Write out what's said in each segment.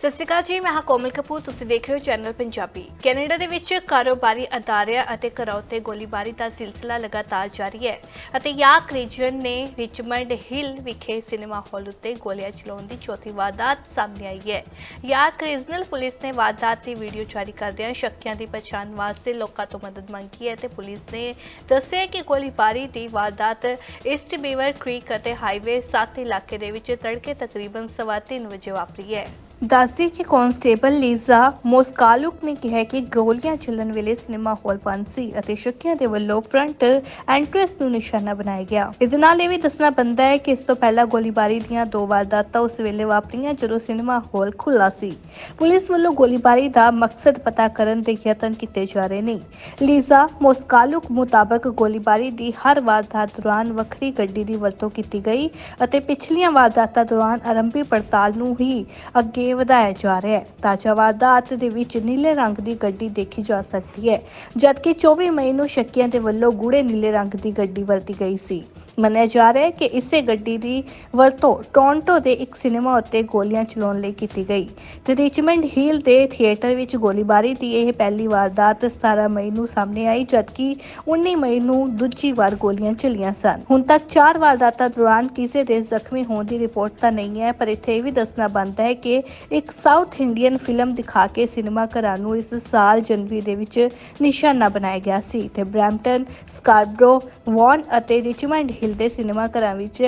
ਸਤਿ ਸ਼੍ਰੀ ਅਕਾਲ ਜੀ, ਮੈਂ ਹਾਂ ਕੋਮਲ ਕਪੂਰ, ਤੁਸੀਂ ਦੇਖ ਰਹੇ ਹੋ ਚੈਨਲ ਪੰਜਾਬੀ। ਕੈਨੇਡਾ ਦੇ ਵਿੱਚ ਕਾਰੋਬਾਰੀ ਅਦਾਰਿਆਂ ਅਤੇ ਘਰਾਂ ਤੇ ਗੋਲੀਬਾਰੀ ਦਾ ਸਿਲਸਿਲਾ ਲਗਾਤਾਰ ਜਾਰੀ ਹੈ ਅਤੇ ਯਾਕ ਰੀਜਨ ਨੇ ਰਿਚਮੰਡ ਹਿੱਲ ਵਿਖੇ ਸਿਨੇਮਾ ਹਾਲ ਉੱਤੇ ਗੋਲੀਆਂ ਚਲਾਉਣ ਦੀ ਚੌਥੀ ਵਾਰਦਾਤ ਸਾਹਮਣੇ ਆਈ ਹੈ। ਯਾਕ ਰੀਜਨਲ ਪੁਲਿਸ ਨੇ ਵਾਰਦਾਤ ਦੀ ਵੀਡੀਓ ਜਾਰੀ ਕਰਦਿਆਂ ਸ਼ੱਕੀਆਂ ਦੀ ਪਛਾਣ ਵਾਸਤੇ ਲੋਕਾਂ ਤੋਂ ਮਦਦ ਮੰਗੀ ਹੈ ਤੇ ਪੁਲਿਸ ਨੇ ਦੱਸਿਆ ਕਿ ਗੋਲੀਬਾਰੀ ਦੀ ਵਾਰਦਾਤ ਈਸਟ ਬੀਵਰ ਕ੍ਰੀਕ ਅਤੇ ਹਾਈਵੇ 7 ਇਲਾਕੇ ਦੇ ਵਿੱਚ ਤੜਕੇ ਤਕਰੀਬਨ ਸਵਾ ਤਿੰਨ ਵਜੇ ਵਾਪਰੀ ਹੈ। ਦੱਸਦੀ ਕਿ ਕਾਂਸਟੇਬਲ ਲੀਜ਼ਾ ਮੋਸਕਾਲੁਕ ਨੇ ਕਿਹਾ ਕਿ ਗੋਲੀਆਂ ਚੱਲਣ ਵੇਲੇ ਸਿਨੇਮਾ ਹਾਲ ਬੰਦ ਸੀ ਅਤੇ ਸ਼ੱਕੀਆਂ ਦੇ ਵੱਲੋਂ ਫਰੰਟ ਐਂਟਰੈਂਸ ਨੂੰ ਨਿਸ਼ਾਨਾ ਬਣਾਇਆ ਗਿਆ। ਇਸ ਦੇ ਨਾਲ ਇਹ ਵੀ ਦੱਸਣਾ ਬੰਦਾ ਹੈ ਕਿ ਇਸ ਤੋਂ ਪਹਿਲਾਂ ਗੋਲੀਬਾਰੀ ਦੀਆਂ ਦੋ ਵਾਰਦਾਤਾਂ ਉਸ ਵੇਲੇ ਵਾਪਰੀਆਂ ਜਦੋਂ ਸਿਨੇਮਾ ਹਾਲ ਖੁੱਲਾ ਸੀ। ਪੁਲਿਸ ਵੱਲੋਂ ਗੋਲੀਬਾਰੀ ਦਾ ਮਕਸਦ ਪਤਾ ਕਰਨ ਦੇ ਯਤਨ ਕੀਤੇ ਜਾ ਰਹੇ ਨੇ। ਲੀਜ਼ਾ ਮੋਸਕਾਲੁਕ ਮੁਤਾਬਕ ਗੋਲੀਬਾਰੀ ਦੀ ਹਰ ਵਾਰਦਾਤ ਦੌਰਾਨ ਵੱਖਰੀ ਗੱਡੀ ਦੀ ਵਰਤੋਂ ਕੀਤੀ ਗਈ ਅਤੇ ਪਿਛਲੀਆਂ ਵਾਰਦਾਤਾਂ ਦੌਰਾਨ ਆਰੰਭੀ ਪੜਤਾਲ ਨੂੰ ਹੀ ਅੱਗੇ ਵਧਾਇਆ ਜਾ ਰਿਹਾ ਹੈ। ਤਾਜ਼ਾ ਵਾਰਦਾਤ ਦੇ ਵਿੱਚ ਨੀਲੇ ਰੰਗ ਦੀ ਗੱਡੀ ਦੇਖੀ ਜਾ ਸਕਦੀ ਹੈ, ਜਦਕਿ 24 ਮਈ ਨੂੰ ਸ਼ੱਕੀਆਂ ਦੇ ਵੱਲੋਂ ਗੂੜੇ ਨੀਲੇ ਰੰਗ ਦੀ ਗੱਡੀ ਵਰਤੀ ਗਈ ਸੀ। ਮੰਨਿਆ ਜਾ ਰਿਹਾ ਹੈ ਕਿ ਇਸੇ ਗੱਡੀ ਦੀ ਵਰਤੋਂ ਟੋਰਾਂਟੋ ਦੇ ਇੱਕ ਸਿਨੇਮਾ ਉੱਤੇ ਗੋਲੀਆਂ ਚਲਾਉਣ ਲਈ ਕੀਤੀ ਗਈ। ਤੇ ਰਿਚਮੰਡ ਹੀਲ ਦੇ ਥੀਏਟਰ ਵਿੱਚ ਗੋਲੀਬਾਰੀ ਦੀ ਇਹ ਪਹਿਲੀ ਵਾਰਦਾਤ 17 ਮਈ ਨੂੰ ਸਾਹਮਣੇ ਆਈ, ਜਦਕਿ 19 ਮਈ ਨੂੰ ਦੂਜੀ ਵਾਰ ਗੋਲੀਆਂ ਚੱਲੀਆਂ ਸਨ। ਹੁਣ ਤੱਕ ਚਾਰ ਵਾਰਦਾਤਾਂ ਦੌਰਾਨ ਕਿਸੇ ਦੇ ਜ਼ਖਮੀ ਹੋਣ ਦੀ ਰਿਪੋਰਟ ਤਾਂ ਨਹੀਂ ਹੈ, ਪਰ ਇੱਥੇ ਇਹ ਵੀ ਦੱਸਣਾ ਬਣਦਾ ਹੈ ਕਿ ਇੱਕ ਸਾਊਥ ਇੰਡੀਅਨ ਫਿਲਮ ਦਿਖਾ ਕੇ ਸਿਨੇਮਾ ਘਰਾਂ ਨੂੰ ਇਸ ਸਾਲ ਜਨਵਰੀ ਦੇ ਵਿੱਚ ਨਿਸ਼ਾਨਾ ਬਣਾਇਆ ਗਿਆ ਸੀ। ਤੇ ਬ੍ਰੈਂਪਟਨ ਸਕਾਰਬਰੋ ਵੌਨ ਅਤੇ ਰਿਚਮੰਡ ਹਿਲ ਦੇ ਸਿਨੇਮਾ ਘਰਾਂ ਵਿੱਚ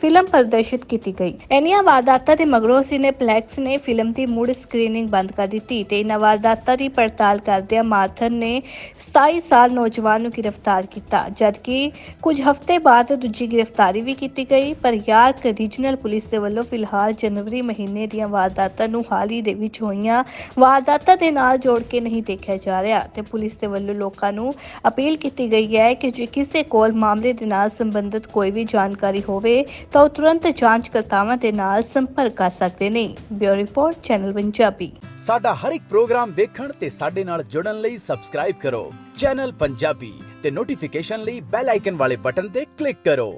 ਫਿਲਮ ਪ੍ਰਦਰਸ਼ਿਤ ਕੀਤੀ ਗਈ। ਐਨੀਆਂ ਵਾਰਦਾਤਾਂ ਦੇ ਮਗਰੋਂ ਸਿਨੇਪਲੈਕਸ ਨੇ ਫਿਲਮ ਦੀ ਮੁੜ ਸਕਰੀਨਿੰਗ ਬੰਦ ਕਰ ਦਿੱਤੀ ਤੇ ਇਹਨਾਂ ਵਾਰਦਾਤਾਂ ਦੀ ਪੜਤਾਲ ਕਰਦਿਆਂ ਮਾਰਥਨ ਨੇ 27 ਸਾਲ ਨੌਜਵਾਨ ਨੂੰ ਗ੍ਰਿਫਤਾਰ ਕੀਤਾ, ਜਦਕਿ ਕੁਝ ਹਫ਼ਤੇ ਬਾਅਦ ਦੂਜੀ ਗ੍ਰਿਫਤਾਰੀ ਵੀ ਕੀਤੀ ਗਈ। ਪਰ ਯਾਰਕ ਰੀਜਨਲ ਪੁਲਿਸ ਦੇ ਵੱਲੋਂ ਫਿਲਹਾਲ ਜਨਵਰੀ ਮਹੀਨੇ ਦੀਆਂ ਵਾਰਦਾਤਾਂ ਨੂੰ ਹਾਲ ਹੀ ਦੇ ਵਿੱਚ ਹੋਈਆਂ ਵਾਰਦਾਤਾਂ ਦੇ ਨਾਲ ਜੋੜ ਕੇ ਨਹੀਂ ਦੇਖਿਆ ਜਾ ਰਿਹਾ ਤੇ ਪੁਲਿਸ ਦੇ ਵੱਲੋਂ ਲੋਕਾਂ ਨੂੰ ਅਪੀਲ ਕੀਤੀ ਗਈ ਹੈ ਕਿ ਜੇ ਕਿਸੇ ਕੋਲ ਮਾਮਲੇ ਦੇ ਨਾਲ ਸੰਬੰਧਿਤ ਕੋਈ ਵੀ ਜਾਣਕਾਰੀ ਹੋਵੇ ਤਾਂ ਉਹ ਤੁਰੰਤ ਜਾਂਚਕਰਤਾਵਾਂ ਦੇ ਨਾਲ ਸੰਪਰਕ ਕਰ ਸਕਦੇ ਨੇ। Bureau report, channel Punjabi. ਸਾਡਾ ਹਰ ਇੱਕ ਪ੍ਰੋਗਰਾਮ ਦੇਖਣ ਤੇ ਸਾਡੇ ਨਾਲ ਜੁੜਨ ਲਈ ਸਬਸਕ੍ਰਾਈਬ ਕਰੋ। ਚੈਨਲ ਪੰਜਾਬੀ ਤੇ ਨੋਟੀਫਿਕੇਸ਼ਨ ਲਈ ਬੈਲ ਆਈਕਨ ਵਾਲੇ ਬਟਨ ਤੇ ਕਲਿੱਕ ਕਰੋ।